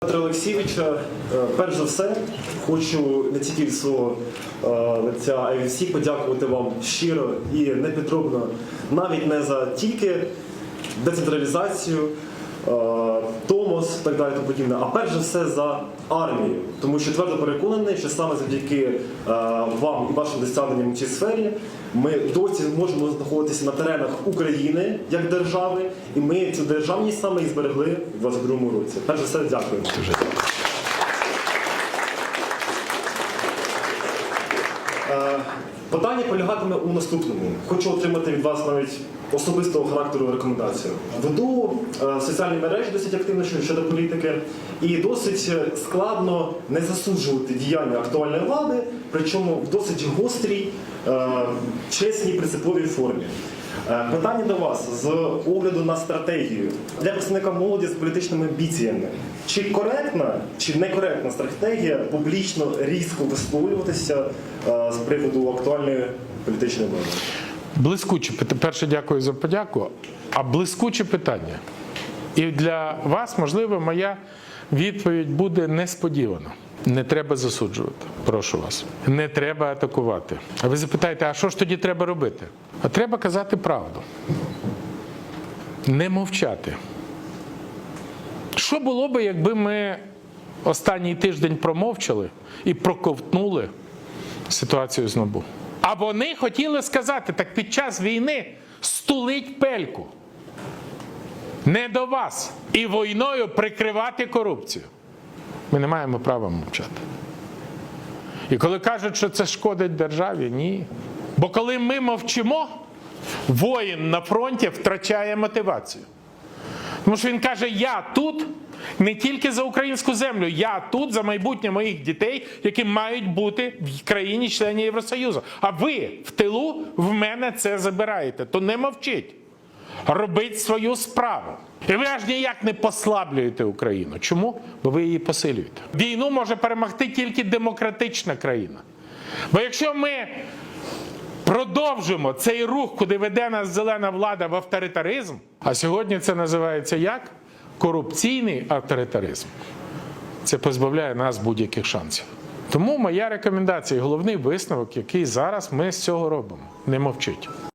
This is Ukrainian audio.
Петра Олексійовича, е, перш за все, хочу не тільки від свого е, лиця, а й від всіх подякувати вам щиро і непідробно, навіть не за тільки децентралізацію, Томос і так далі, тому подібне, а перш за все за армію. Тому що твердо переконаний, що саме завдяки е, вам і вашим досягненням у цій сфері ми досі можемо знаходитися на теренах України як держави, і ми цю державність саме і зберегли у 22 році. Перш за все, дякую. Питання полягатиме у наступному. Хочу отримати від вас навіть особистого характеру рекомендацію. Веду е, соціальні мережі досить активно щодо- політики, і досить е, складно не засуджувати діяння актуальної влади, причому в досить гострій, е, чесній принциповій формі. Е, Питання до вас з огляду на стратегію для представника молоді з політичними амбіціями. Чи коректна, чи некоректна стратегія публічно різко висловлюватися е, з приводу актуальної політичної влади? Блискуче. Перше, дякую за подяку. А блискуче питання. І для вас, можливо, моя відповідь буде несподівана. Не треба засуджувати. Прошу вас. Не треба атакувати. А ви запитаєте, а що ж тоді треба робити? А треба казати правду. Не мовчати. Що було би, якби ми останній тиждень промовчали і проковтнули ситуацію з НАБУ? А вони хотіли сказати, так під час війни стулить пельку. Не до вас. І війною прикривати корупцію. Ми не маємо права мовчати. І коли кажуть, що це шкодить державі, ні. Бо коли ми мовчимо, воїн на фронті втрачає мотивацію. Тому що він каже: я тут не тільки за українську землю, я тут за майбутнє моїх дітей, які мають бути в країні-члені Євросоюзу. А ви в тилу в мене це забираєте. То не мовчіть. Робіть свою справу. І ви аж ніяк не послаблюєте Україну. Чому? Бо ви її посилюєте. Війну може перемогти тільки демократична країна. Бо якщо ми продовжимо цей рух, куди веде нас зелена влада в авторитаризм, а сьогодні це називається як? Корупційний авторитаризм. Це позбавляє нас будь-яких шансів. Тому моя рекомендація, головний висновок, який зараз ми з цього робимо, не мовчить.